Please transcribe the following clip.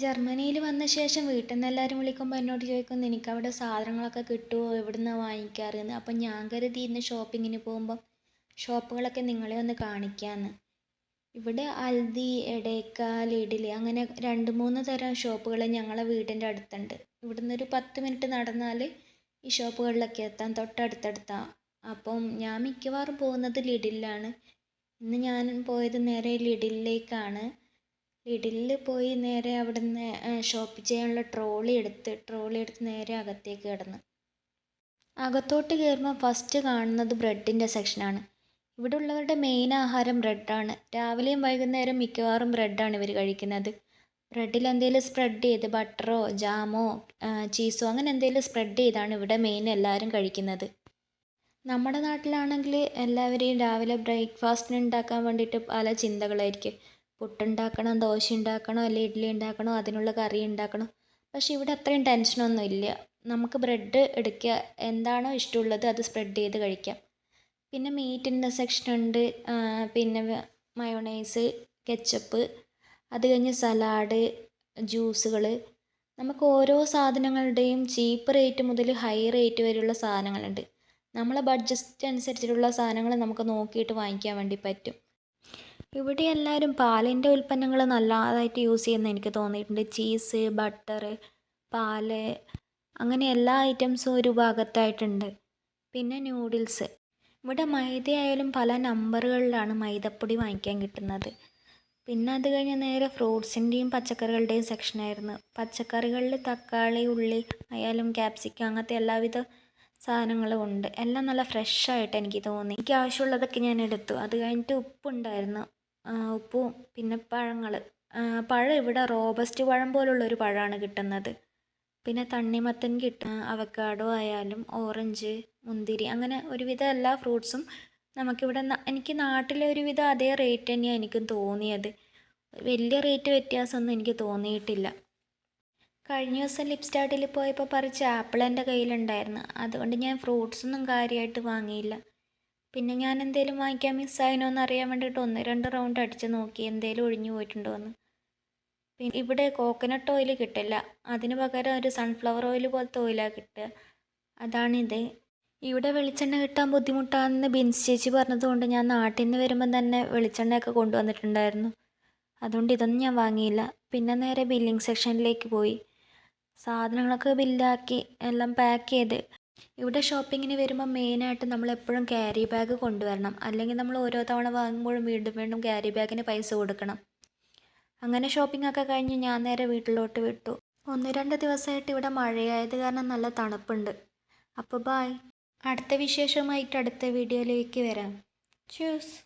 ജർമ്മനിയിൽ വന്ന ശേഷം വീട്ടിൽ നിന്ന് എല്ലാവരും വിളിക്കുമ്പോൾ എന്നോട് ചോദിക്കും നിനക്ക് അവിടെ സാധനങ്ങളൊക്കെ കിട്ടുമോ എവിടെ നിന്നാണ് വാങ്ങിക്കാറ്? എന്ന് അപ്പം ഞാൻ കരുതി ഇന്ന് ഷോപ്പിങ്ങിന് പോകുമ്പം ഷോപ്പുകളൊക്കെ നിങ്ങളെ ഒന്ന് കാണിക്കാമെന്ന് ഇവിടെ അൽദി എടേക്ക ലിഡിൽ അങ്ങനെ രണ്ട് മൂന്ന് തരം ഷോപ്പുകൾ ഞങ്ങളെ വീടിന്റെ അടുത്തുണ്ട്. ഇവിടുന്ന് ഒരു പത്ത് മിനിറ്റ് നടന്നാൽ ഈ ഷോപ്പുകളിലൊക്കെ എത്താം തൊട്ടടുത്തടുത്താണ് അപ്പം ഞാൻ മിക്കവാറും പോകുന്നത് ലിഡിലാണ്. ഇന്ന് ഞാൻ പോയത് നേരെ ലിഡിലേക്കാണ്. ലിഡിലിൽ പോയി നേരെ അവിടുന്ന് ഷോപ്പ് ചെയ്യാനുള്ള ട്രോളി എടുത്ത് ട്രോളി എടുത്ത് നേരെ അകത്തേക്ക് കിടന്നു. അകത്തോട്ട് കയറുമ്പോൾ ഫസ്റ്റ് കാണുന്നത് ബ്രെഡിന്റെ സെക്ഷനാണ് ഇവിടെ ഉള്ളവരുടെ മെയിൻ ആഹാരം ബ്രെഡാണ് രാവിലെയും വൈകുന്നേരം മിക്കവാറും ബ്രെഡാണ് ഇവർ കഴിക്കുന്നത്. ബ്രെഡിൽ എന്തെങ്കിലും സ്പ്രെഡ് ചെയ്ത് ബട്ടറോ ജാമോ ചീസോ അങ്ങനെ എന്തെങ്കിലും സ്പ്രെഡ് ചെയ്താണ് ഇവിടെ മെയിൻ എല്ലാവരും കഴിക്കുന്നത്. നമ്മുടെ നാട്ടിലാണെങ്കിൽ എല്ലാവരെയും രാവിലെ ബ്രേക്ക്ഫാസ്റ്റിന് ഉണ്ടാക്കാൻ വേണ്ടിയിട്ട് പല ചിന്തകളായിരിക്കും. പുട്ടുണ്ടാക്കണം ദോശ ഉണ്ടാക്കണോ അല്ലെങ്കിൽ ഇഡ്ഡലി ഉണ്ടാക്കണോ അതിനുള്ള കറി ഉണ്ടാക്കണോ. പക്ഷെ ഇവിടെ അത്രയും ടെൻഷനൊന്നും ഇല്ല. നമുക്ക് ബ്രെഡ് എടുക്കുക എന്താണോ ഇഷ്ടമുള്ളത് അത് സ്പ്രെഡ് ചെയ്ത് കഴിക്കാം. പിന്നെ മീറ്റിന്റെ സെക്ഷൻ ഉണ്ട്. പിന്നെ മയോണൈസ് കെച്ചപ്പ് അത് കഴിഞ്ഞ് സലാഡ് ജ്യൂസുകൾ നമുക്ക് ഓരോ സാധനങ്ങളുടെയും ചീപ്പ് റേറ്റ് മുതൽ ഹൈ റേറ്റ് വരെയുള്ള സാധനങ്ങളുണ്ട്. നമ്മളെ ബഡ്ജറ്റ് അനുസരിച്ചിട്ടുള്ള സാധനങ്ങൾ നമുക്ക് നോക്കിയിട്ട് വാങ്ങിക്കാൻ വേണ്ടി പറ്റും. ഇവിടെ എല്ലാവരും പാലിന്റെ ഉൽപ്പന്നങ്ങൾ നല്ലതായിട്ട് യൂസ് ചെയ്യുന്ന എനിക്ക് തോന്നിയിട്ടുണ്ട്. ചീസ് ബട്ടർ പാൽ അങ്ങനെ എല്ലാ ഐറ്റംസും ഒരു ഭാഗത്തായിട്ടുണ്ട്. പിന്നെ ന്യൂഡിൽസ്. ഇവിടെ മൈദയായാലും പല നമ്പറുകളിലാണ് മൈദപ്പൊടി വാങ്ങിക്കാൻ കിട്ടുന്നത്. പിന്നെ അത് കഴിഞ്ഞ് നേരെ ഫ്രൂട്ട്സിന്റെയും പച്ചക്കറികളുടെയും സെക്ഷനായിരുന്നു പച്ചക്കറികളിൽ തക്കാളി ഉള്ളി ആയാലും ക്യാപ്സിക്കം അങ്ങനത്തെ എല്ലാവിധ സാധനങ്ങളും ഉണ്ട്. എല്ലാം നല്ല ഫ്രഷ് ആയിട്ട് എനിക്ക് തോന്നി. എനിക്ക് ആവശ്യമുള്ളതൊക്കെ ഞാൻ എടുത്തു. അത് കഴിഞ്ഞിട്ട് ഉപ്പുണ്ടായിരുന്നു. ഉപ്പും പിന്നെ പഴങ്ങൾ പഴം ഇവിടെ റോബസ്റ്റ് പഴം പോലുള്ള ഒരു പഴമാണ് കിട്ടുന്നത്. പിന്നെ തണ്ണിമത്തൻ കിട്ടും. അവക്കാഡോ ആയാലും ഓറഞ്ച് മുന്തിരി അങ്ങനെ ഒരുവിധം എല്ലാ ഫ്രൂട്ട്സും നമുക്കിവിടെ എനിക്ക് നാട്ടിലെ ഒരുവിധം അതേ റേറ്റ് തന്നെയാണ് എനിക്കും തോന്നിയത്. വലിയ റേറ്റ് വ്യത്യാസമൊന്നും എനിക്ക് തോന്നിയിട്ടില്ല. കഴിഞ്ഞ ദിവസം ലിപ്സ്റ്റാർട്ടിൽ പോയപ്പോൾ പറിച്ച ആപ്പിൾ എന്റെ കയ്യിലുണ്ടായിരുന്നു. അതുകൊണ്ട് ഞാൻ ഫ്രൂട്ട്സൊന്നും കാര്യമായിട്ട് വാങ്ങിയില്ല. പിന്നെ ഞാൻ എന്തേലും വാങ്ങിക്കാൻ മിസ്സായിനോ എന്ന് അറിയാൻ വേണ്ടിയിട്ട് ഒന്ന് രണ്ട് റൗണ്ട് അടിച്ച് നോക്കി എന്തേലും ഒഴിഞ്ഞു പോയിട്ടുണ്ടോ എന്ന് പിന്നെ ഇവിടെ കോക്കനട്ട് ഓയിൽ കിട്ടില്ല. അതിന് പകരം ഒരു സൺഫ്ലവർ ഓയിൽ പോലത്തെ ഓയിലാണ് കിട്ടുക. അതാണിത്. ഇവിടെ വെളിച്ചെണ്ണ കിട്ടാൻ ബുദ്ധിമുട്ടാണെന്ന് ബിൻസ് ചേച്ചി പറഞ്ഞതുകൊണ്ട് ഞാൻ നാട്ടിൽ നിന്ന് വരുമ്പം തന്നെ വെളിച്ചെണ്ണയൊക്കെ കൊണ്ടുവന്നിട്ടുണ്ടായിരുന്നു. അതുകൊണ്ട് ഇതൊന്നും ഞാൻ വാങ്ങിയില്ല. പിന്നെ നേരെ ബില്ലിംഗ് സെക്ഷനിലേക്ക് പോയി. സാധനങ്ങളൊക്കെ ബില്ലാക്കി എല്ലാം പാക്ക് ചെയ്ത് ഇവിടെ ഷോപ്പിങ്ങിന് വരുമ്പോൾ മെയിനായിട്ട് നമ്മൾ എപ്പോഴും ക്യാരി ബാഗ് കൊണ്ടുവരണം. അല്ലെങ്കിൽ നമ്മൾ ഓരോ തവണ വാങ്ങുമ്പോഴും വീണ്ടും വീണ്ടും ക്യാരി ബാഗിന് പൈസ കൊടുക്കണം. അങ്ങനെ ഷോപ്പിംഗ് ഒക്കെ കഴിഞ്ഞ് ഞാൻ നേരെ വീട്ടിലോട്ട് വിട്ടു. ഒന്ന് രണ്ട് ദിവസമായിട്ട് ഇവിടെ മഴയായത് കാരണം നല്ല തണുപ്പുണ്ട്. അപ്പോൾ ബായ് അടുത്ത വിശേഷമായിട്ട് അടുത്ത വീഡിയോയിലേക്ക് വരാം. ചൂസ്